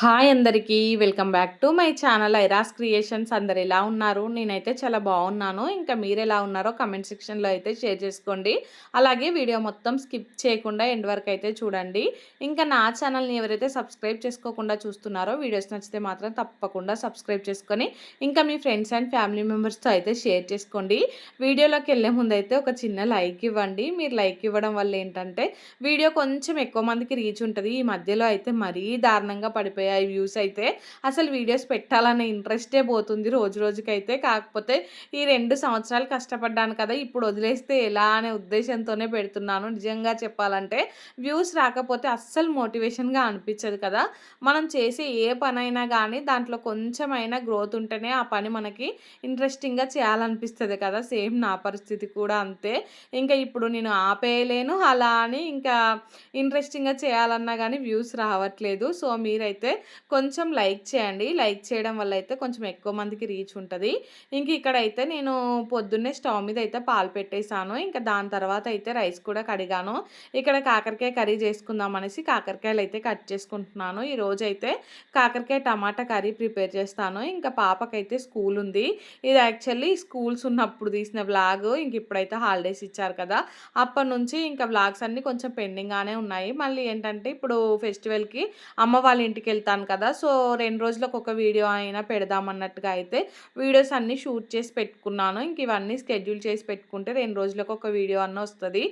Hi అందరికీ welcome back to my channel ఐరాస్ creations. అందరు ఎలా ఉన్నారు? నేనైతే చాలా బాగున్నాను. ఇంకా మీరు ఎలా ఉన్నారో కమెంట్ సెక్షన్లో అయితే షేర్ చేసుకోండి. అలాగే వీడియో మొత్తం స్కిప్ చేయకుండా ఎండ్ వరకు అయితే చూడండి. ఇంకా నా ఛానల్ని ఎవరైతే సబ్స్క్రైబ్ చేసుకోకుండా చూస్తున్నారో వీడియోస్ నచ్చితే మాత్రం తప్పకుండా సబ్స్క్రైబ్ చేసుకొని ఇంకా మీ ఫ్రెండ్స్ అండ్ ఫ్యామిలీ మెంబర్స్తో అయితే షేర్ చేసుకోండి. వీడియోలోకి వెళ్ళే ముందు అయితే ఒక చిన్న లైక్ ఇవ్వండి. మీరు లైక్ ఇవ్వడం వల్ల ఏంటంటే వీడియో కొంచెం ఎక్కువ మందికి రీచ్ ఉంటుంది. ఈ మధ్యలో అయితే మరీ దారుణంగా పడిపోయి అయిపోయాయి వ్యూస్ అయితే అసలు వీడియోస్ పెట్టాలనే ఇంట్రెస్టే పోతుంది రోజు రోజుకైతే. కాకపోతే ఈ రెండు సంవత్సరాలు కష్టపడ్డాను కదా ఇప్పుడు వదిలేస్తే ఎలా అనే ఉద్దేశంతోనే పెడుతున్నాను. నిజంగా చెప్పాలంటే వ్యూస్ రాకపోతే అస్సలు మోటివేషన్గా అనిపించదు కదా. మనం చేసే ఏ పనైనా కానీ దాంట్లో కొంచెమైనా గ్రోత్ ఉంటేనే ఆ పని మనకి ఇంట్రెస్టింగ్గా చేయాలనిపిస్తుంది కదా. సేమ్ నా పరిస్థితి కూడా అంతే. ఇంకా ఇప్పుడు నేను ఆపేయలేను అలా అని ఇంకా ఇంట్రెస్టింగ్గా చేయాలన్నా కానీ వ్యూస్ రావట్లేదు. సో మీరైతే కొంచెం లైక్ చేయండి. లైక్ చేయడం వల్ల అయితే కొంచెం ఎక్కువ మందికి రీచ్ ఉంటుంది. ఇంక ఇక్కడైతే నేను పొద్దున్నే స్టవ్ మీద అయితే పాలు పెట్టేశాను. ఇంకా దాని తర్వాత అయితే రైస్ కూడా కడిగాను. ఇక్కడ కాకరకాయ కర్రీ చేసుకుందాం అనేసి కాకరకాయలు అయితే కట్ చేసుకుంటున్నాను. ఈరోజు అయితే కాకరకాయ టమాటా కర్రీ ప్రిపేర్ చేస్తాను. ఇంకా పాపకైతే స్కూల్ ఉంది. ఇది యాక్చువల్లీ స్కూల్స్ ఉన్నప్పుడు తీసిన వ్లాగ్. ఇంక ఇప్పుడైతే హాలిడేస్ ఇచ్చారు కదా. అప్పటి నుంచి ఇంకా వ్లాగ్స్ అన్నీ కొంచెం పెండింగ్గానే ఉన్నాయి. మళ్ళీ ఏంటంటే ఇప్పుడు ఫెస్టివల్కి అమ్మ వాళ్ళ ఇంటికి వెళ్తే వెళ్తాను కదా. సో రెండు రోజులకు ఒక వీడియో అయినా పెడదామన్నట్టుగా అయితే వీడియోస్ అన్నీ షూట్ చేసి పెట్టుకున్నాను. ఇంక ఇవన్నీ స్కెడ్యూల్ చేసి పెట్టుకుంటే రెండు రోజులకు ఒక వీడియో అన్న వస్తుంది.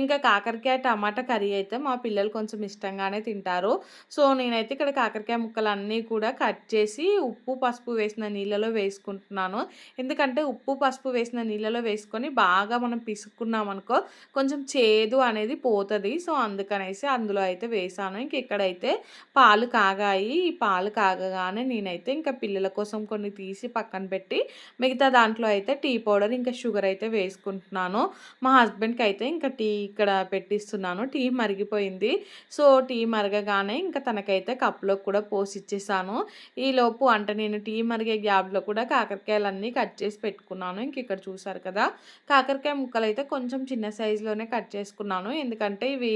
ఇంకా కాకరకాయ టమాటా కర్రీ అయితే మా పిల్లలు కొంచెం ఇష్టంగానే తింటారు. సో నేనైతే ఇక్కడ కాకరకాయ ముక్కలు అన్నీ కూడా కట్ చేసి ఉప్పు పసుపు వేసిన నీళ్ళలో వేసుకుంటున్నాను. ఎందుకంటే ఉప్పు పసుపు వేసిన నీళ్ళలో వేసుకొని బాగా మనం పిసుకున్నాం అనుకో కొంచెం చేదు అనేది పోతుంది. సో అందుకనేసి అందులో అయితే వేసాను. ఇంక ఇక్కడైతే పాలు కాగాయి. ఈ పాలు కాగగానే నేనైతే ఇంకా పిల్లల కోసం కొన్ని తీసి పక్కన పెట్టి మిగతా దాంట్లో అయితే టీ పౌడర్ ఇంకా షుగర్ అయితే వేసుకుంటున్నాను. మా హస్బెండ్కి అయితే ఇంకా టీ ఇక్కడ పెట్టిస్తున్నాను. టీ మరిగిపోయింది. సో టీ మరగగానే ఇంకా తనకైతే కప్లో కూడా పోసి ఇచ్చేసాను ఈలోపు అంటే నేను టీ మరిగే గ్యాప్లో కూడా కాకరకాయలన్నీ కట్ చేసి పెట్టుకున్నాను. ఇంక ఇక్కడ చూసారు కదా కాకరకాయ ముక్కలు అయితే కొంచెం చిన్న సైజులోనే కట్ చేసుకున్నాను. ఎందుకంటే ఇవి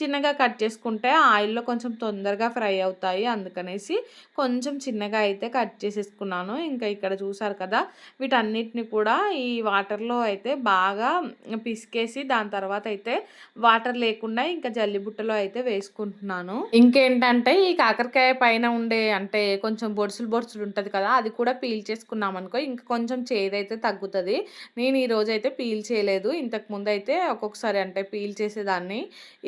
చిన్నగా కట్ చేసుకుంటే ఆయిల్లో కొంచెం తొందరగా ఫ్రై అవుతాయి. అందుకనేసి కొంచెం చిన్నగా అయితే కట్ చేసేసుకున్నాను. ఇంకా ఇక్కడ చూసారు కదా వీటన్నిటిని కూడా ఈ వాటర్లో అయితే బాగా పిసికేసి దాని తర్వాత అయితే వాటర్ లేకుండా ఇంకా జల్లిబుట్టలో అయితే వేసుకుంటున్నాను. ఇంకేంటంటే ఈ కాకరకాయ పైన ఉండే అంటే కొంచెం బొడుసులు బొడుసులు ఉంటుంది కదా అది కూడా పీల్ చేసుకున్నాం అనుకో ఇంకా కొంచెం చేదైతే తగ్గుతుంది. నేను ఈరోజు అయితే పీల్ చేయలేదు. ఇంతకు ముందు అయితే ఒక్కొక్కసారి అంటే పీల్ చేసేదాన్ని.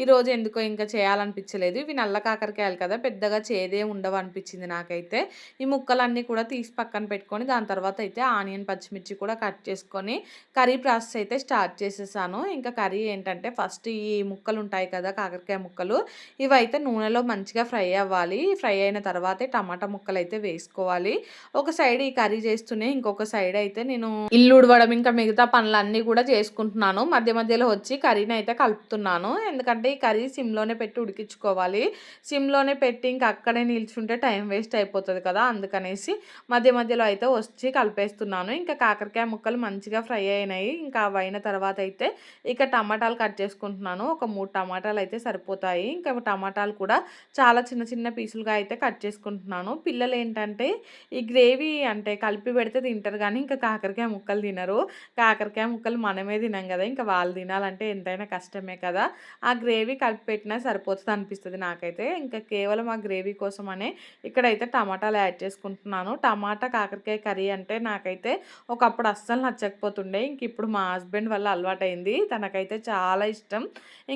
ఈరోజు ఎందుకో ఇంకా చేయాలనిపించలేదు. ఇవి నల్ల కాకరకాయలు కదా పెద్దగా చేదే ఉండవు అనిపించింది నాకైతే. ఈ ముక్కలన్నీ కూడా తీసి పక్కన పెట్టుకొని దాని తర్వాత అయితే ఆనియన్ పచ్చిమిర్చి కూడా కట్ చేసుకొని కర్రీ ప్రాసెస్ అయితే స్టార్ట్ చేసేసాను. ఇంకా కర్రీ ఏంటంటే ఫస్ట్ ఈ ముక్కలు ఉంటాయి కదా కాకరకాయ ముక్కలు ఇవైతే నూనెలో మంచిగా ఫ్రై అవ్వాలి. ఫ్రై అయిన తర్వాతే టమాటా ముక్కలు అయితే వేసుకోవాలి. ఒక సైడ్ ఈ కర్రీ చేస్తూనే ఇంకొక సైడ్ అయితే నేను ఇల్లు ఉడవడం ఇంకా మిగతా పనులన్నీ కూడా చేసుకుంటున్నాను. మధ్య మధ్యలో వచ్చి కర్రీని అయితే కలుపుతున్నాను. ఎందుకంటే ఈ కర్రీ సిమ్లోనే పెట్టి ఉడికించుకోవాలి. సిమ్లోనే పెట్టి ఇంకా అక్కడే నిల్చుంటే టైం వేస్ట్ అయిపోతుంది కదా అందుకనేసి మధ్య మధ్యలో అయితే వచ్చి కలిపేస్తున్నాను. ఇంకా కాకరకాయ ముక్కలు మంచిగా ఫ్రై అయినాయి. ఇంకా అవి అయిన తర్వాత అయితే ఇక టమాటాలు కట్ చేసుకుంటున్నాను. ఒక మూడు టమాటాలు అయితే సరిపోతాయి. ఇంకా టమాటాలు కూడా చాలా చిన్న చిన్న పీసులుగా అయితే కట్ చేసుకుంటున్నాను. పిల్లలు ఏంటంటే ఈ గ్రేవీ అంటే కలిపి పెడితే తింటారు కానీ ఇంకా కాకరకాయ ముక్కలు తినరు. కాకరకాయ ముక్కలు మనమే తినాం కదా. ఇంకా వాళ్ళు తినాలంటే ఎంతైనా కష్టమే కదా. ఆ గ్రేవీ కలిపి పెట్టినా సరిపోతుంది అనిపిస్తుంది నాకైతే. ఇంకా కేవలం ఆ గ్రేవీ కోసం కోసమనే ఇక్కడైతే టమాటాలు యాడ్ చేసుకుంటున్నాను. టమాటా కాకరకాయ కర్రీ అంటే నాకైతే ఒకప్పుడు అస్సలు నచ్చకపోతుండే. ఇంక ఇప్పుడు మా హస్బెండ్ వల్ల అలవాటైంది. తనకైతే చాలా ఇష్టం.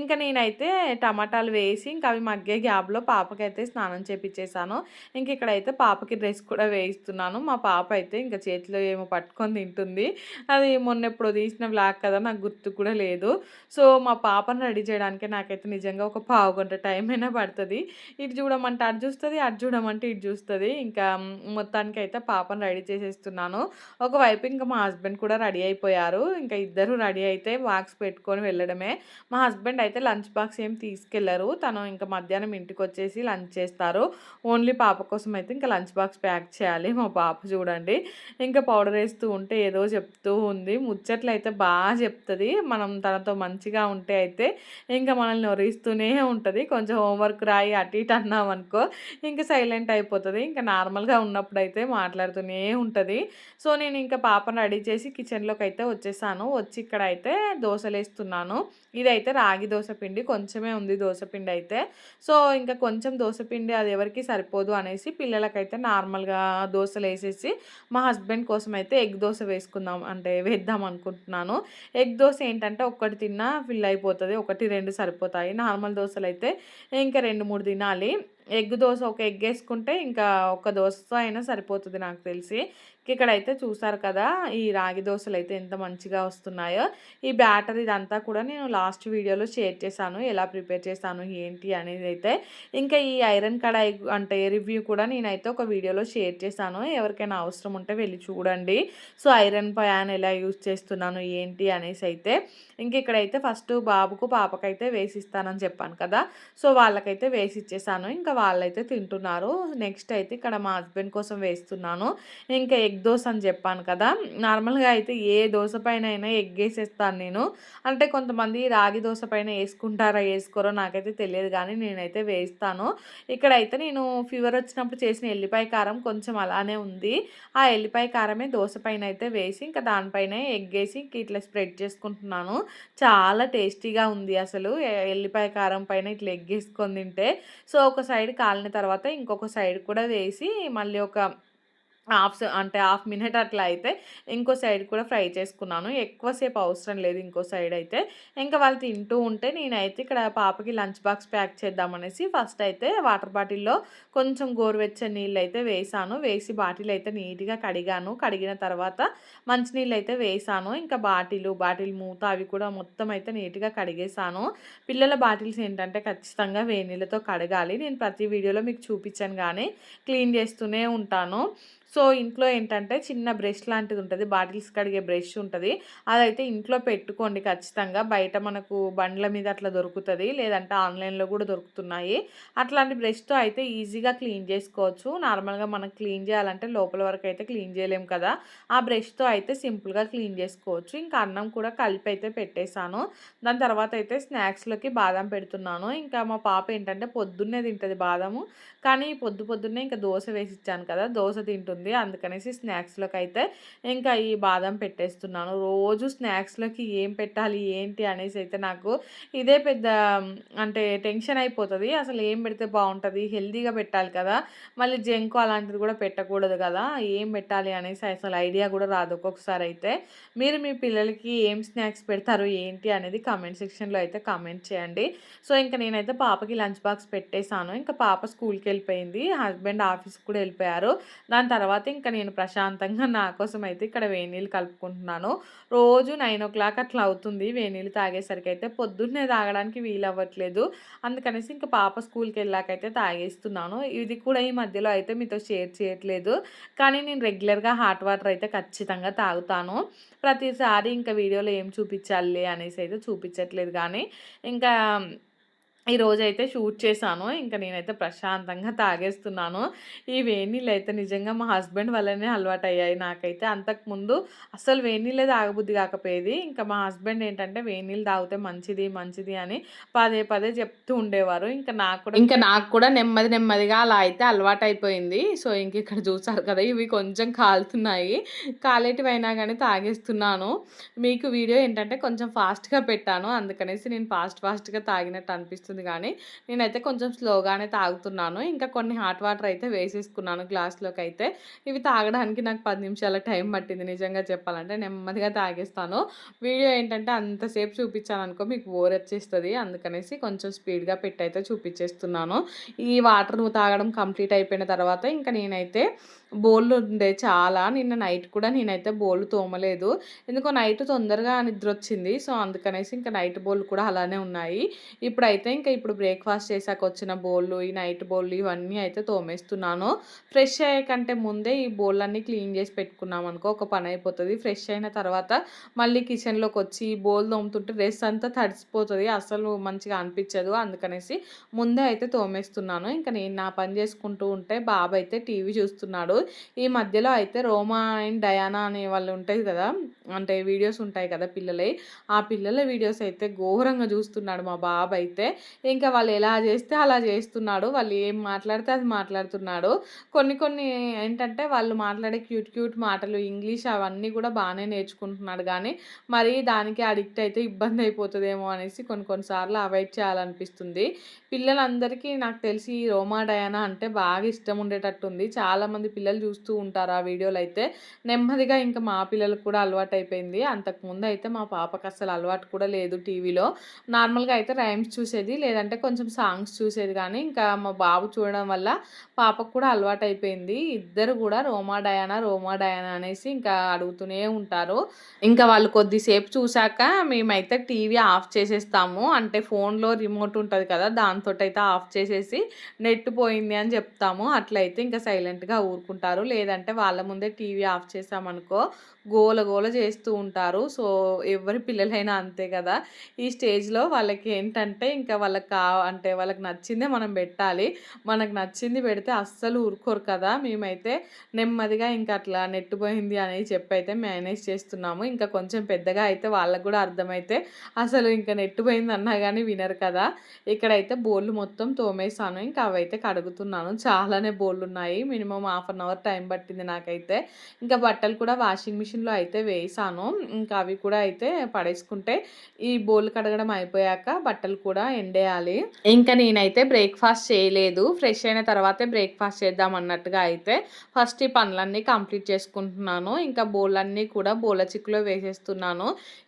ఇంకా నేనైతే టమాటాలు వేసి ఇంకా అవి మగ్గే గ్యాబ్లో పాపకైతే స్నానం చేపించేసాను ఇంక ఇక్కడైతే పాపకి డ్రెస్ కూడా వేయిస్తున్నాను. మా పాప అయితే ఇంకా చేతిలో ఏమో పట్టుకొని తింటుంది. అది మొన్న ఎప్పుడు తీసిన బ్లాక్ కదా నాకు గుర్తు కూడా లేదు. సో మా పాపను రెడీ చేయడానికి నాకైతే నిజంగా ఒక పావు గంట టైం అయినా పడుతుంది. ఇటు చూడమంటే అటు చూస్తుంది అటు చూడమంటే ఇటు చూస్తుంది. ఇంకా మొత్తానికి అయితే పాపను రెడీ చేసేస్తున్నాను. ఒకవైపు ఇంకా మా హస్బెండ్ కూడా రెడీ అయిపోయారు. ఇంకా ఇద్దరు రెడీ అయితే బాక్స్ పెట్టుకొని వెళ్ళడమే. మా హస్బెండ్ అయితే లంచ్ బాక్స్ ఏం తీసుకెళ్ళరు. తను ఇంకా మధ్యాహ్నం ఇంటికి వచ్చేసి లంచ్ చేస్తారు. ఓన్లీ పాప కోసం అయితే ఇంకా లంచ్ బాక్స్ ప్యాక్ చేయాలి. మా పాప చూడండి. ఇంకా పౌడర్ వేస్తూ ఉంటే ఏదో చెప్తూ ఉంది. ముచ్చట్లు అయితే బాగా చెప్తుంది. మనం తనతో మంచిగా ఉంటే అయితే ఇంకా మనల్ని ఒరిస్తూనే ఉంటుంది. కొంచెం హోంవర్క్ రాయి అటు ఇటు అన్నామనుకో ఇంకా సైలెంట్ అయిపోతుంది ఇంకా నార్మల్‌గా ఉన్నప్పుడు అయితే మాట్లాడుతూనే ఉంటుంది సో, నేను ఇంకా పాపను రెడీ చేసి కిచెన్లోకి అయితే వచ్చేసాను. వచ్చి ఇక్కడ అయితే దోశలు వేస్తున్నాను ఇదైతే రాగి దోశ పిండి. కొంచెమే ఉంది దోశ పిండి అయితే సో, ఇంకా కొంచెం దోస పిండి అది ఎవరికి సరిపోదు అనేసి పిల్లలకైతే నార్మల్‌గా దోశలు వేసేసి మా హస్బెండ్ కోసం అయితే ఎగ్ దోశ వేసుకుందాం అంటే వేద్దాం అనుకుంటున్నాను. ఎగ్ దోశ ఏంటంటే ఒక్కటి తిన్నా ఫిల్ అయిపోతుంది ఒకటి రెండు సరిపోతాయి. నార్మల్ దోశలు అయితే ఇంకా 2, 3 తినాలి. ఎగ్ దోశ ఒక ఎగ్ వేసుకుంటే ఇంకా ఒక దోశ అయినా సరిపోతుంది నాకు తెలిసి. ఇక్కడైతే చూసారు కదా! ఈ రాగి దోసలైతే ఎంత మంచిగా వస్తున్నాయో. ఈ బ్యాటర్ ఇదంతా కూడా నేను లాస్ట్ వీడియోలో షేర్ చేశాను. ఎలా ప్రిపేర్ చేశాను ఏంటి అనేది అయితే ఇంకా ఈ ఐరన్ కడాయి అంటే రివ్యూ కూడా నేనైతే ఒక వీడియోలో షేర్ చేశాను. ఎవరికైనా అవసరం ఉంటే వెళ్ళి చూడండి. సో, ఐరన్ ప్యాన్ ఎలా యూజ్ చేస్తున్నాను ఏంటి అనేసి అయితే ఇంక ఇక్కడైతే ఫస్ట్ బాబుకు, పాపకైతే వేసిస్తానని చెప్పాను కదా! సో, వాళ్ళకైతే వేసి ఇచ్చేసాను ఇంకా వాళ్ళైతే తింటున్నారు. నెక్స్ట్ అయితే ఇక్కడ మా హస్బెండ్ కోసం వేస్తున్నాను. ఇంకా ఎగ్ దోశ అని చెప్పాను కదా! నార్మల్‌గా అయితే ఏ దోశ పైన అయినా ఎగ్ వేసేస్తాను నేను. అంటే కొంతమంది రాగి దోశ పైన వేసుకుంటారా వేసుకోరో నాకైతే తెలియదు కానీ నేనైతే వేస్తాను. ఇక్కడైతే నేను ఫీవర్ వచ్చినప్పుడు చేసిన ఎల్లిపాయ కారం కొంచెం అలానే ఉంది. ఆ ఎల్లిపాయ కారమే దోశ పైన అయితే వేసి ఇంకా దానిపైన ఎగ్ వేసి ఇంక ఇట్లా స్ప్రెడ్ చేసుకుంటున్నాను. చాలా టేస్టీగా ఉంది అసలు. ఎల్లిపాయ కారం పైన ఇట్లా ఎగ్ వేసుకొని తింటే. సో, ఒక సైడ్ కాలిన తర్వాత ఇంకొక సైడ్ కూడా వేసి మళ్ళీ ఒక హాఫ్ అంటే హాఫ్ మినిట్ అట్లా అయితే ఇంకో సైడ్ కూడా ఫ్రై చేసుకున్నాను. ఎక్కువసేపు అవసరం లేదు ఇంకో సైడ్ అయితే. ఇంకా వాళ్ళు తింటూ ఉంటే నేనైతే ఇక్కడ పాపకి లంచ్ బాక్స్ ప్యాక్ చేద్దామనేసి ఫస్ట్ అయితే వాటర్ బాటిల్‌లో కొంచెం గోరువెచ్చని నీళ్ళు అయితే వేసాను వేసి బాటిల్ అయితే నీట్‌గా కడిగాను. కడిగిన తర్వాత మంచినీళ్ళు అయితే వేసాను ఇంకా బాటిలు, బాటిల్ మూత అవి కూడా మొత్తం అయితే నీట్‌గా కడిగేసాను పిల్లల బాటిల్స్ ఏంటంటే ఖచ్చితంగా వేడి నీళ్ళతో కడగాలి. నేను ప్రతి వీడియోలో మీకు చూపించాను కానీ క్లీన్ చేస్తూనే ఉంటాను. సో, ఇంట్లో ఏంటంటే చిన్న బ్రష్ లాంటిది ఉంటుంది బాటిల్స్ కడిగే బ్రష్ ఉంటుంది అదైతే ఇంట్లో పెట్టుకోండి ఖచ్చితంగా. బయట మనకు బండ్ల మీద అట్లా దొరుకుతుంది లేదంటే ఆన్‌లైన్‌లో కూడా దొరుకుతున్నాయి. అట్లాంటి బ్రష్‌తో అయితే ఈజీగా క్లీన్ చేసుకోవచ్చు. నార్మల్‌గా మనం క్లీన్ చేయాలంటే లోపల వరకు అయితే క్లీన్ చేయలేం కదా! ఆ బ్రష్‌తో అయితే సింపుల్‌గా క్లీన్ చేసుకోవచ్చు. ఇంకా అన్నం కూడా కలిపి అయితే పెట్టేశాను దాని తర్వాత అయితే స్నాక్స్‌లోకి బాదం పెడుతున్నాను. ఇంకా మా పాప ఏంటంటే పొద్దున్నే తింటుంది బాదము. కానీ పొద్దు పొద్దున్నే ఇంకా దోశ వేసి ఇచ్చాను కదా! దోశ తింటుంది. అందుకనేసి స్నాక్స్లోకి అయితే ఇంకా ఈ బాదం పెట్టేస్తున్నాను. రోజు స్నాక్స్‌లోకి ఏం పెట్టాలి ఏంటి అనేసి అయితే నాకు ఇదే పెద్ద అంటే టెన్షన్ అయిపోతుంది అసలు ఏం పెడితే బాగుంటుంది హెల్తీగా పెట్టాలి కదా! మళ్ళీ జంకు అలాంటిది కూడా పెట్టకూడదు కదా! ఏం పెట్టాలి అనేసి అసలు ఐడియా కూడా రాదు ఒక్కొక్కసారి అయితే. మీరు మీ పిల్లలకి ఏం స్నాక్స్ పెడతారు ఏంటి అనేది కామెంట్ సెక్షన్‌లో అయితే కామెంట్ చేయండి. సో, ఇంక నేనైతే పాపకి లంచ్ బాక్స్ పెట్టేసాను. ఇంకా పాప స్కూల్కి వెళ్ళిపోయింది హస్బెండ్ ఆఫీస్‌కి కూడా వెళ్ళిపోయారు దాని తర్వాత తర్వాత ఇంకా నేను ప్రశాంతంగా నా కోసం అయితే ఇక్కడ వేణీళ్ళు కలుపుకుంటున్నాను. రోజు 9:00 అట్లా అవుతుంది వేణీళ్ళు తాగేసరికి అయితే పొద్దున్నే తాగడానికి వీలవ్వట్లేదు. అందుకనేసి ఇంకా పాప స్కూల్కి వెళ్ళాకైతే తాగేస్తున్నాను. ఇది కూడా ఈ మధ్యలో అయితే మీతో షేర్ చేయట్లేదు. కానీ నేను రెగ్యులర్‌గా హాట్ వాటర్ అయితే ఖచ్చితంగా తాగుతాను. ప్రతిసారి ఇంకా వీడియోలో ఏం చూపించాలి అనేసి అయితే చూపించట్లేదు కానీ ఇంకా ఈరోజు అయితే షూట్ చేశాను. ఇంక నేనైతే ప్రశాంతంగా తాగేస్తున్నాను. ఈ వేడి నీళ్ళైతే నిజంగా మా హస్బెండ్ వల్లనే అలవాటయ్యాయి నాకైతే. అంతకుముందు అసలు వేడి నీళ్ళే తాగబుద్ధి కాకపోయేది. ఇంకా మా హస్బెండ్ ఏంటంటే వేడి నీళ్ళు తాగితే మంచిది, మంచిది అని పదే పదే చెప్తూ ఉండేవారు. ఇంకా నాకు కూడా ఇంకా నాకు కూడా నెమ్మది నెమ్మదిగా అలా అయితే అలవాటు అయిపోయింది సో, ఇంక ఇక్కడ చూసారు కదా! ఇవి కొంచెం కాలుతున్నాయి. కాలేటివైనా కానీ తాగేస్తున్నాను. మీకు వీడియో ఏంటంటే కొంచెం ఫాస్ట్‌గా పెట్టాను. అందుకనేసి నేను ఫాస్ట్ ఫాస్ట్‌గా తాగినట్టు అనిపిస్తుంది కానీ నేనైతే కొంచెం స్లోగానే తాగుతున్నాను. ఇంకా కొన్ని హాట్ వాటర్ అయితే వేసేసుకున్నాను గ్లాస్లోకి అయితే ఇవి తాగడానికి నాకు పది నిమిషాల టైం పట్టింది నిజంగా చెప్పాలంటే. నెమ్మదిగా తాగేస్తాను. వీడియో ఏంటంటే అంతసేపు చూపించాననుకో మీకు బోర్ వచ్చేస్తుంది అందుకనేసి కొంచెం స్పీడ్‌గా పెట్టయితే చూపించేస్తున్నాను. ఈ వాటర్ తాగడం కంప్లీట్ అయిపోయిన తర్వాత ఇంకా నేనైతే బోళ్ళు ఉండే చాలా. నిన్న నైట్ కూడా నేనైతే బోళ్ళు తోమలేదు. ఎందుకో నైట్ తొందరగా నిద్ర వచ్చింది సో, అందుకనేసి ఇంకా నైట్ బోళ్ళు కూడా అలానే ఉన్నాయి. ఇప్పుడైతే ఇంకా ఇప్పుడు బ్రేక్‌ఫాస్ట్ చేశాక వచ్చిన బోళ్ళు, ఈ నైట్ బోళ్ళు ఇవన్నీ అయితే తోమేస్తున్నాను. ఫ్రెష్ అయ్యే కంటే ముందే ఈ బోళ్ళన్నీ క్లీన్ చేసి పెట్టుకున్నామనుకో ఒక పని అయిపోతుంది ఫ్రెష్ అయిన తర్వాత మళ్ళీ కిచెన్లోకి వచ్చి ఈ బోల్ తోముతుంటే డ్రెస్ అంతా తడిసిపోతుంది అసలు మంచిగా అనిపించదు. అందుకనేసి ముందే అయితే తోమేస్తున్నాను. ఇంకా నేను నా పని చేసుకుంటూ ఉంటే బాబు అయితే టీవీ చూస్తున్నాడు. ఈ మధ్యలో అయితే రోమా అండ్ డయానా అనే వాళ్ళు ఉంటాయి కదా! అంటే వీడియోస్ ఉంటాయి కదా పిల్లలే ఆ పిల్లల వీడియోస్ అయితే ఘోరంగా చూస్తున్నాడు మా బాబు అయితే. ఇంకా వాళ్ళు ఎలా చేస్తే అలా చేస్తున్నాడు వాళ్ళు ఏం మాట్లాడితే అది మాట్లాడుతున్నాడు కొన్ని కొన్ని ఏంటంటే వాళ్ళు మాట్లాడే క్యూట్ క్యూట్ మాటలు ఇంగ్లీష్ అవన్నీ కూడా బాగానే నేర్చుకుంటున్నాడు కానీ మరి దానికి అడిక్ట్ అయితే ఇబ్బంది అయిపోతుందేమో అనేసి కొన్ని కొన్నిసార్లు అవాయిడ్ చేయాలనిపిస్తుంది పిల్లలందరికీ నాకు తెలిసి రోమా డయానా అంటే బాగా ఇష్టం ఉండేటట్టుంది చాలామంది పిల్లలు చూస్తూ ఉంటారు ఆ వీడియోలు అయితే. నెమ్మదిగా ఇంకా మా పిల్లలకు కూడా అలవాటు అయిపోయింది అంతకుముందు అయితే మా పాపకు అసలు అలవాటు కూడా లేదు టీవీలో. నార్మల్గా అయితే రైమ్స్ చూసేది లేదంటే కొంచెం సాంగ్స్ చూసేది కానీ ఇంకా మా బాబు చూడడం వల్ల పాపకు కూడా అలవాటు అయిపోయింది ఇద్దరు కూడా రోమా డయానా రోమా డయానా అనేసి ఇంకా అడుగుతూనే ఉంటారు. ఇంకా వాళ్ళు కొద్దిసేపు చూశాక మేమైతే టీవీ ఆఫ్ చేసేస్తాము. అంటే ఫోన్లో రిమోట్ ఉంటుంది కదా దాంతో అయితే ఆఫ్ చేసేసి నెట్ పోయింది అని చెప్తాము. అట్లయితే ఇంకా సైలెంట్గా ఊరుకుంటాం. ఉంటారు లేదంటే వాళ్ళ ముందే టీవీ ఆఫ్ చేసామనుకో గోల గోల చేస్తూ ఉంటారు. సో ఎవరి పిల్లలైనా అంతే కదా. ఈ స్టేజ్లో వాళ్ళకి ఏంటంటే ఇంకా వాళ్ళకి కా అంటే వాళ్ళకి నచ్చిందే మనం పెట్టాలి. మనకు నచ్చింది పెడితే అస్సలు ఊరుకోరు కదా. మేమైతే నెమ్మదిగా ఇంకా అట్లా నెట్ పోయింది అని చెప్పి అయితే మేనేజ్ చేస్తున్నాము. ఇంకా కొంచెం పెద్దగా అయితే వాళ్ళకు కూడా అర్థమైతే అసలు ఇంకా నెట్ పోయింది అన్నా కానీ వినరు కదా. ఇక్కడైతే బోళ్ళు మొత్తం తోమేసాను ఇంకా అవైతే కడుగుతున్నాను. చాలానే బోళ్ళు ఉన్నాయి minimum half an hour time పట్టింది నాకైతే. ఇంకా బట్టలు కూడా వాషింగ్ మిషన్ మిషన్లో అయితే వేసాను. ఇంకా అవి కూడా అయితే పడేసుకుంటే ఈ బోల్ కడగడం అయిపోయాక బట్టలు కూడా ఎండేయాలి. ఇంకా నేనైతే బ్రేక్ఫాస్ట్ చేయలేదు. ఫ్రెష్ అయిన తర్వాతే బ్రేక్ఫాస్ట్ చేద్దాం అన్నట్టుగా అయితే ఫస్ట్ ఈ పనులన్నీ కంప్లీట్ చేసుకుంటున్నాను. ఇంకా బోళ్ళన్నీ కూడా బోల చిక్కులో వేసేస్తున్నాను.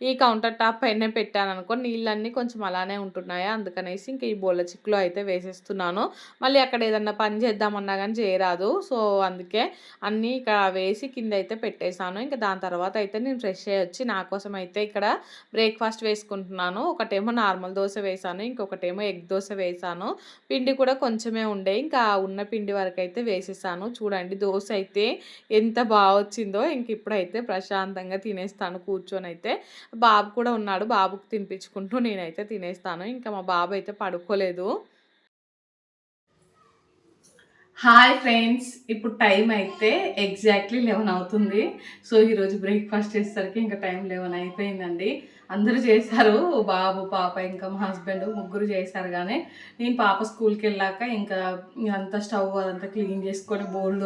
ఈ కౌంటర్ టాప్ పైన పెట్టాను అనుకో నీళ్ళన్నీ కొంచెం అలానే ఉంటున్నాయి? అందుకనేసి ఇంకా ఈ బోల చిక్కులో అయితే వేసేస్తున్నాను. మళ్ళీ అక్కడ ఏదన్నా పని చేద్దామన్నా కానీ చేయరాదు. సో అందుకే అన్నీ ఇక్కడ వేసి కింద అయితే పెట్టేశాను. ఇంకా దాని దాని తర్వాత అయితే నేను ఫ్రెష్ అయ్యి వచ్చి నా కోసం అయితే ఇక్కడ బ్రేక్ఫాస్ట్ వేసుకుంటున్నాను. ఒకటేమో నార్మల్ దోశ వేసాను ఇంకొకటేమో ఎగ్ దోశ వేసాను. పిండి కూడా కొంచెమే ఉండే ఇంకా ఉన్న పిండి వరకు అయితే వేసేసాను. చూడండి దోశ అయితే ఎంత బాగా వచ్చిందో ఇంక ఇప్పుడైతే ప్రశాంతంగా తినేస్తాను కూర్చొని అయితే. బాబు కూడా ఉన్నాడు బాబుకి తినిపించుకుంటూ నేనైతే తినేస్తాను. ఇంకా మా బాబు అయితే పడుకోలేదు. హాయ్ ఫ్రెండ్స్ ఇప్పుడు టైం అయితే ఎగ్జాక్ట్లీ లెవెన్ అవుతుంది. సో ఈరోజు బ్రేక్ఫాస్ట్ చేసేసరికి ఇంకా టైం లెవెన్ అయిపోయిందండి. అందరూ చేశారు బాబు పాప ఇంకా మా హస్బెండ్ ముగ్గురు చేశారు కానీ నేను పాప స్కూల్కి వెళ్ళాక ఇంకా అంతా స్టవ్ అదంతా క్లీన్ చేసుకొని బోల్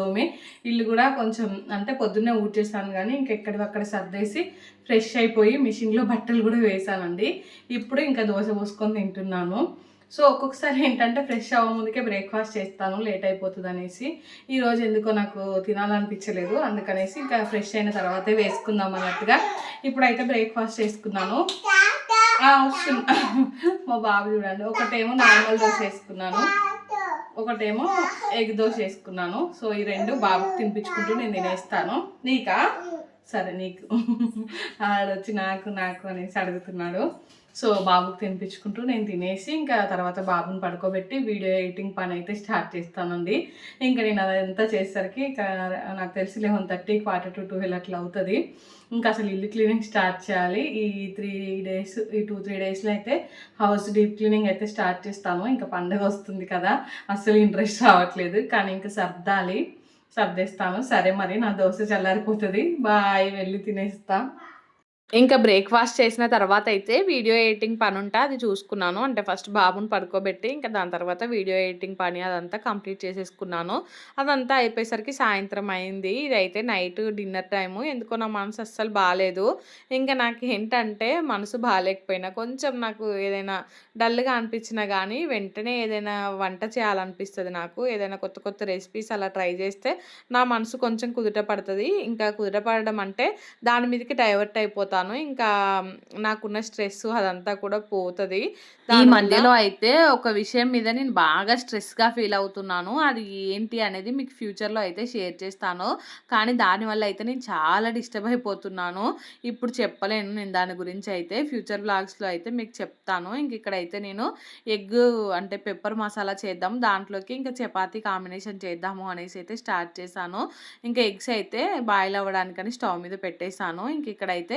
ఇల్లు కూడా కొంచెం అంటే పొద్దున్నే ఊడ్చేసాను కానీ ఇంకెక్కడివక్కడ సర్దేసి ఫ్రెష్ అయిపోయి మిషన్లో బట్టలు కూడా వేసానండి ఇప్పుడు ఇంకా దోశ పోసుకొని తింటున్నాను. సో ఒక్కొక్కసారి ఏంటంటే ఫ్రెష్ అవ్వ ముందుకే బ్రేక్ఫాస్ట్ చేస్తాను లేట్ అయిపోతుంది అనేసి ఈరోజు ఎందుకో నాకు తినాలనిపించలేదు అందుకనేసి ఇంకా ఫ్రెష్ అయిన తర్వాతే వేసుకుందాం అన్నట్టుగా ఇప్పుడైతే బ్రేక్ఫాస్ట్ చేసుకున్నాను. వస్తున్నా మా బాబు చూడండి ఒకటేమో నార్మల్ దోశ వేసుకున్నాను ఒకటేమో ఎగ్ దోశ వేసుకున్నాను. సో ఈ రెండు బాబుకి తినిపించుకుంటూ నేను తినేస్తాను. నీకా? సరే నీకు. ఆడొచ్చి నాకు నాకు అనేసి అడుగుతున్నాడు. సో బాబుకి తినిపించుకుంటూ నేను తినేసి ఇంకా తర్వాత బాబుని పడుకోబెట్టి వీడియో ఎడిటింగ్ పని అయితే స్టార్ట్ చేస్తానండి. ఇంకా నేను అదంతా చేసేసరికి ఇక నాకు తెలిసి eleven thirty quarter to twelve అట్లా అవుతుంది. ఇంకా అసలు ఇల్లు క్లీనింగ్ స్టార్ట్ చేయాలి. ఈ త్రీ డేస్ ఈ టూ త్రీ డేస్లో అయితే హౌస్ డీప్ క్లీనింగ్ అయితే స్టార్ట్ చేస్తాను. ఇంకా పండుగ వస్తుంది కదా అసలు ఇంట్రెస్ట్ రావట్లేదు. కానీ ఇంకా సర్దాలి. సర్దేస్తాను. సరే మరి నా దోశ చల్లారిపోతుంది. బాయ్ వెళ్ళి తినేస్తా. ఇంకా బ్రేక్ఫాస్ట్ చేసిన తర్వాత అయితే వీడియో ఎడిటింగ్ పని ఉంటే అది చూసుకున్నాను. అంటే ఫస్ట్ బాబుని పడుకోబెట్టి ఇంకా దాని తర్వాత వీడియో ఎడిటింగ్ పని అదంతా కంప్లీట్ చేసేసుకున్నాను. అదంతా అయిపోయేసరికి సాయంత్రం అయింది. ఇదైతే నైట్ డిన్నర్ టైము. ఎందుకో నా మనసు అస్సలు బాగాలేదు ఇంకా నాకు ఏంటంటే మనసు బాగాలేకపోయినా కొంచెం నాకు ఏదైనా డల్గా అనిపించినా కానీ వెంటనే ఏదైనా వంట చేయాలనిపిస్తుంది నాకు. ఏదైనా కొత్త కొత్త రెసిపీస్ అలా ట్రై చేస్తే నా మనసు కొంచెం కుదుట పడుతుంది. ఇంకా కుదుట పడడం అంటే దాని మీదకి డైవర్ట్ అయిపోతాను చేస్తాను. ఇంకా నాకున్న స్ట్రెస్ అదంతా కూడా పోతుంది. ఈ మధ్యలో అయితే ఒక విషయం మీద నేను బాగా స్ట్రెస్గా ఫీల్ అవుతున్నాను. అది ఏంటి అనేది మీకు ఫ్యూచర్లో అయితే షేర్ చేస్తాను. కానీ దానివల్ల అయితే నేను చాలా డిస్టర్బ్ అయిపోతున్నాను. ఇప్పుడు చెప్పలేను. నేను దాని గురించి అయితే ఫ్యూచర్ బ్లాగ్స్లో అయితే మీకు చెప్తాను. ఇంక ఇక్కడైతే నేను ఎగ్ అంటే పెప్పర్ మసాలా చేద్దాం. దాంట్లోకి ఇంకా చపాతీ కాంబినేషన్ చేద్దాము అనేసి అయితే స్టార్ట్ చేశాను. ఇంకా ఎగ్స్ అయితే బాయిల్ అవ్వడానికని స్టవ్ మీద పెట్టేశాను. ఇంక ఇక్కడైతే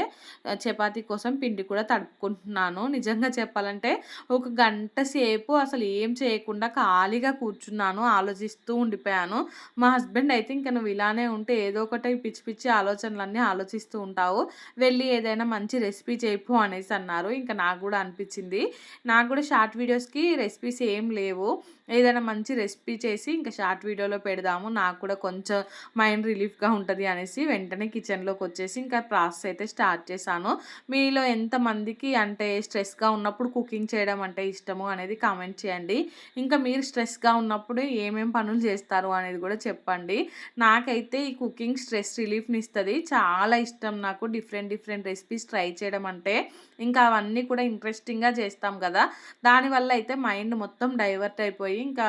చపాతీ కోసం పిండి కూడా తడుపుకుంటున్నాను. నిజంగా చెప్పాలంటే ఒక గంట సేపు అసలు ఏం చేయకుండా ఖాళీగా కూర్చున్నాను. ఆలోచిస్తూ ఉండిపోయాను. మా హస్బెండ్ అయితే "ఇంక నువ్వు ఇలానే ఉంటే ఏదో ఒకటి పిచ్చి పిచ్చి ఆలోచనలన్నీ ఆలోచిస్తూ ఉంటావు. వెళ్ళి ఏదైనా మంచి రెసిపీ చేయపు అనేసి అన్నారు. ఇంకా నాకు కూడా అనిపించింది నాకు కూడా షార్ట్ వీడియోస్‌కి రెసిపీస్ ఏం లేవు. ఏదైనా మంచి రెసిపీ చేసి ఇంకా షార్ట్ వీడియోలో పెడదాము. నాకు కూడా కొంచెం మైండ్ రిలీఫ్‌గా ఉంటుంది అనేసి వెంటనే కిచెన్లోకి వచ్చేసి ఇంకా ప్రాసెస్ అయితే స్టార్ట్ చేశాను. మీలో ఎంతమందికి అంటే స్ట్రెస్‌గా ఉన్నప్పుడు కుకింగ్ చేయడం అంటే ఇష్టము అనేది కామెంట్ చేయండి. ఇంకా మీరు స్ట్రెస్‌గా ఉన్నప్పుడు ఏమేం పనులు చేస్తారు అనేది కూడా చెప్పండి. నాకైతే ఈ కుకింగ్ స్ట్రెస్ రిలీఫ్ని ఇస్తుంది చాలా ఇష్టం నాకు డిఫరెంట్ డిఫరెంట్ రెసిపీస్ ట్రై చేయడం అంటే. ఇంకా అవన్నీ కూడా ఇంట్రెస్టింగ్‌గా చేస్తాం కదా దానివల్ల అయితే మైండ్ మొత్తం డైవర్ట్ అయిపోయి ఇంకా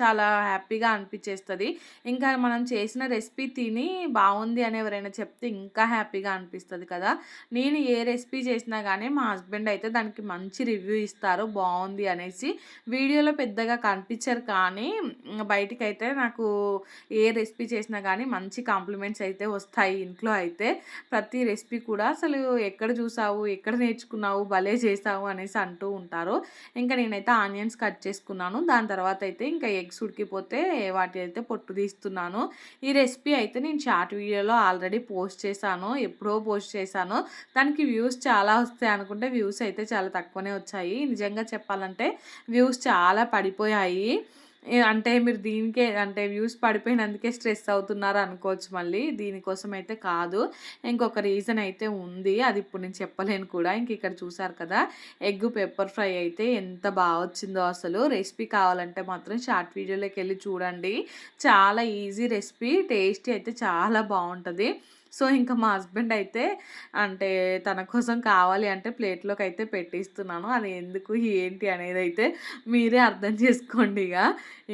చాలా హ్యాపీగా అనిపించేస్తుంది ఇంకా మనం చేసిన రెసిపీ తిని బాగుంది అని ఎవరైనా చెప్తే ఇంకా హ్యాపీగా అనిపిస్తుంది కదా! నేను ఏ రెసిపీ చేసినా కానీ మా హస్బెండ్ అయితే దానికి మంచి రివ్యూ ఇస్తారు బాగుంది అనేసి. వీడియోలో పెద్దగా కనిపించరు కానీ బయటికైతే నాకు ఏ రెసిపీ చేసినా కానీ మంచి కాంప్లిమెంట్స్ అయితే వస్తాయి ఇంట్లో అయితే. ప్రతి రెసిపీ కూడా అసలు ఎక్కడ చూసావు? ఎక్కడ నేర్చుకున్నావు? భలే చేసావు అనేసి అంటూ ఉంటారు. ఇంకా నేనైతే ఆనియన్స్ కట్ చేసుకున్నాను. దాని తర్వాత తర్వాత అయితే ఇంకా ఎగ్స్ ఉడికిపోతే వాటి అయితే పొట్టు తీస్తున్నాను. ఈ రెసిపీ అయితే నేను షార్ట్ వీడియోలో ఆల్రెడీ పోస్ట్ చేశాను. ఎప్పుడో పోస్ట్ చేశాను. దానికి వ్యూస్ చాలా వస్తాయి అనుకుంటే వ్యూస్ అయితే చాలా తక్కువనే వచ్చాయి. నిజంగా చెప్పాలంటే వ్యూస్ చాలా పడిపోయాయి. అంటే మీరు దీనికే అంటే వ్యూస్ పడిపోయినందుకే స్ట్రెస్ అవుతున్నారు అనుకోవచ్చు మళ్ళీ. దీనికోసం అయితే కాదు. ఇంకొక రీజన్ అయితే ఉంది. అది ఇప్పుడు నేను చెప్పలేను కూడా. ఇంక ఇక్కడ చూసారు కదా! ఎగ్ పెప్పర్ ఫ్రై అయితే ఎంత బాగా వచ్చిందో అసలు. రెసిపీ కావాలంటే మాత్రం షార్ట్ వీడియోలోకి వెళ్ళి చూడండి. చాలా ఈజీ రెసిపీ. టేస్టీ అయితే చాలా బాగుంటుంది సో, ఇంకా మా హస్బెండ్ అయితే అంటే తన కోసం కావాలి అంటే ప్లేట్లోకి అయితే పెట్టిస్తున్నాను. అది ఎందుకు ఏంటి అనేది అయితే మీరే అర్థం చేసుకోండి ఇక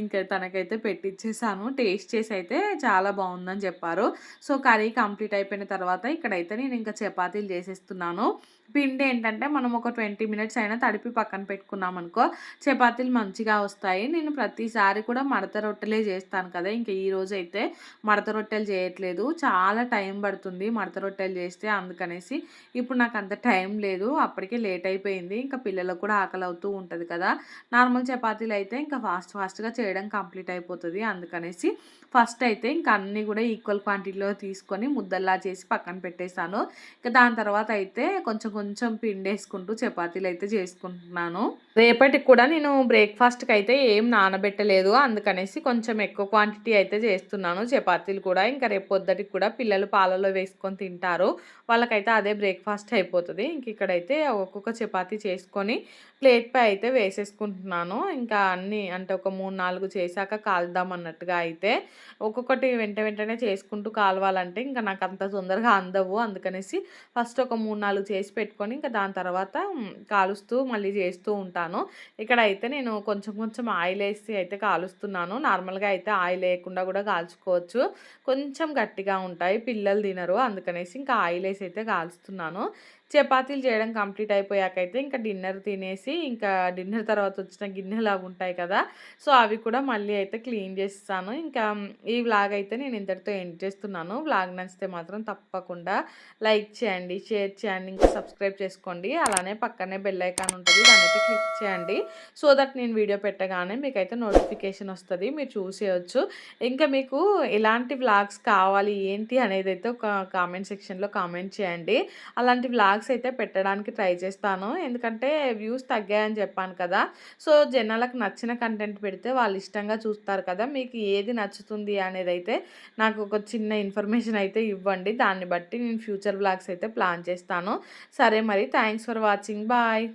ఇంకా తనకైతే పెట్టిచ్చేసాను. టేస్ట్ చేసి అయితే చాలా బాగుందని చెప్పారు. సో, కర్రీ కంప్లీట్ అయిపోయిన తర్వాత ఇక్కడైతే నేను ఇంకా చపాతీలు చేసేస్తున్నాను. పిండి ఏంటంటే మనం ఒక 20 మినిట్స్ అయినా తడిపి పక్కన పెట్టుకున్నామనుకో చపాతీలు మంచిగా వస్తాయి. నేను ప్రతిసారి కూడా మడత రొట్టెలే చేస్తాను కదా! ఇంకా ఇంక అయితే మడత రొట్టెలు చేయట్లేదు. చాలా టైం పడుతుంది మడత రొట్టెలు చేస్తే అందుకనేసి. ఇప్పుడు నాకు అంత టైం లేదు. అప్పటికే లేట్ అయిపోయింది. ఇంకా పిల్లలకు కూడా ఆకలి అవుతూ ఉంటుంది కదా! నార్మల్ చపాతీలు అయితే ఇంకా ఫాస్ట్ ఫాస్ట్‌గా చేయడం కంప్లీట్ అయిపోతుంది అందుకనేసి ఫస్ట్ అయితే ఇంక అన్నీ కూడా ఈక్వల్ క్వాంటిటీలో తీసుకొని ముద్దల్లా చేసి పక్కన పెట్టేసాను. ఇంకా దాని తర్వాత అయితే కొంచెం కొంచెం పిండేసుకుంటూ చపాతీలు అయితే చేసుకుంటున్నాను. రేపటికి కూడా నేను బ్రేక్‌ఫాస్ట్‌కి అయితే ఏం నానబెట్టలేదు. అందుకనేసి కొంచెం ఎక్కువ క్వాంటిటీ అయితే చేస్తున్నాను చపాతీలు కూడా. ఇంకా రేపు పొద్దుటికి కూడా పిల్లలు పాలలో వేసుకొని తింటారు. వాళ్ళకైతే అదే బ్రేక్‌ఫాస్ట్ అయిపోతుంది ఇంక ఇక్కడైతే ఒక్కొక్క చపాతీ చేసుకొని ప్లేట్‌పై అయితే వేసేసుకుంటున్నాను. ఇంకా అన్నీ అంటే ఒక 3, 4 చేశాక కాలుద్దాం అన్నట్టుగా అయితే ఒక్కొక్కటి వెంట వెంటనే చేసుకుంటూ కాలవాలంటే ఇంకా నాకు అంత తొందరగా అందవు. అందుకనేసి ఫస్ట్ ఒక 3, 4 చేసి పెట్టుకొని ఇంకా దాని తర్వాత కాలుస్తూ మళ్ళీ చేస్తూ ఉంటాను. ఇక్కడ అయితే నేను కొంచెం కొంచెం ఆయిల్ వేసి అయితే కాలుస్తున్నాను. నార్మల్‌గా అయితే ఆయిల్ వేయకుండా కూడా కాల్చుకోవచ్చు. కొంచెం గట్టిగా ఉంటాయి. పిల్లలు తినరు. అందుకనేసి ఇంకా ఆయిల్ వేసి అయితే కాలుస్తున్నాను. చపాతీలు చేయడం కంప్లీట్ అయిపోయాకైతే ఇంకా డిన్నర్ తినేసి ఇంకా డిన్నర్ తర్వాత వచ్చిన గిన్నెలు అవి ఉంటాయి కదా! సో, అవి కూడా మళ్ళీ అయితే క్లీన్ చేస్తాను ఇంకా ఈ వ్లాగ్ అయితే నేను ఇంతటితో ఎండ్ చేస్తున్నాను. వ్లాగ్ నచ్చితే మాత్రం తప్పకుండా లైక్ చేయండి, షేర్ చేయండి, ఇంకా సబ్స్క్రైబ్ చేసుకోండి. అలానే పక్కనే బెల్ ఐకాన్ ఉంటుంది దాన్నైతే క్లిక్ చేయండి. సో దట్ నేను వీడియో పెట్టగానే మీకైతే నోటిఫికేషన్ వస్తుంది మీరు చూసేయచ్చు ఇంకా మీకు ఎలాంటి వ్లాగ్స్ కావాలి ఏంటి అనేది అయితే ఒక కామెంట్ సెక్షన్‌లో కామెంట్ చేయండి. అలాంటి వ్లాగ్స్ అయితే పెట్టడానికి ట్రై చేస్తాను. ఎందుకంటే వ్యూస్ తగ్గాయని చెప్పాను కదా! సో, జనాలకు నచ్చిన కంటెంట్ పెడితే వాళ్ళు ఇష్టంగా చూస్తారు కదా! మీకు ఏది నచ్చుతుంది అనేది అయితే నాకు ఒక చిన్న ఇన్ఫర్మేషన్ అయితే ఇవ్వండి. దాన్ని బట్టి నేను ఫ్యూచర్ వ్లాగ్స్ అయితే ప్లాన్ చేస్తాను. సరే మరి థ్యాంక్స్ ఫర్ వాచింగ్. బాయ్.